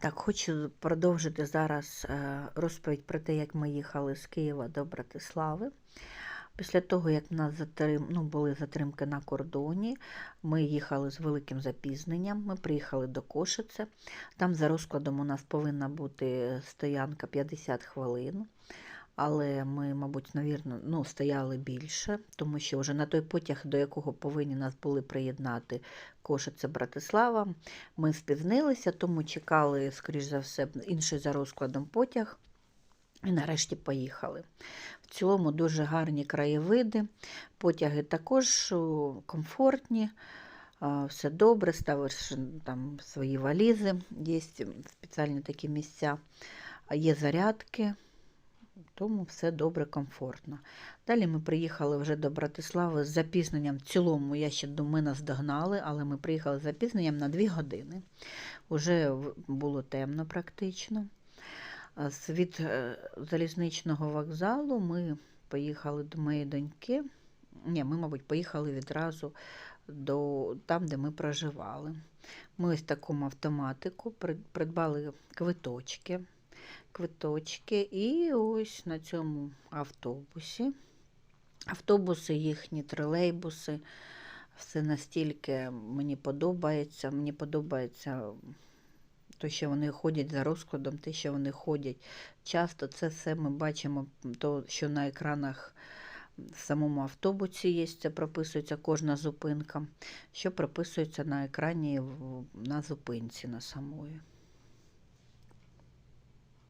Так, хочу продовжити зараз е, розповідь про те, як ми їхали з Києва до Братислави. Після того, як в нас затрим... ну, були затримки на кордоні, ми їхали з великим запізненням. Ми приїхали до Кошице. Там за розкладом у нас повинна бути стоянка 50 хвилин. Але ми, мабуть, навірно, ну, стояли більше, тому що вже на той потяг, до якого повинні нас були приєднати Кошице Братислава, ми спізнилися, тому чекали, скоріш за все, інший за розкладом потяг. І нарешті поїхали. В цілому дуже гарні краєвиди, потяги також комфортні, все добре, ставиш там свої валізи, є спеціальні такі місця, є зарядки, тому все добре, комфортно. Далі ми приїхали вже до Братислави з запізненням. В цілому, я ще ми нас догнали, але ми приїхали з запізненням на 2 години. Уже було темно практично. Від е, залізничного вокзалу ми поїхали до моєї доньки. Ні, ми, мабуть, поїхали відразу до там, де ми проживали. Ми ось такому автоматику придбали квиточки. Квиточки, і ось на цьому автобусі. Автобуси, їхні тролейбуси. Все настільки мені подобається. Мені подобається те, що вони ходять за розкладом, те, що вони ходять часто. Це все ми бачимо, то, що на екранах в самому автобусі є, це прописується кожна зупинка, що прописується на екрані на зупинці на самої.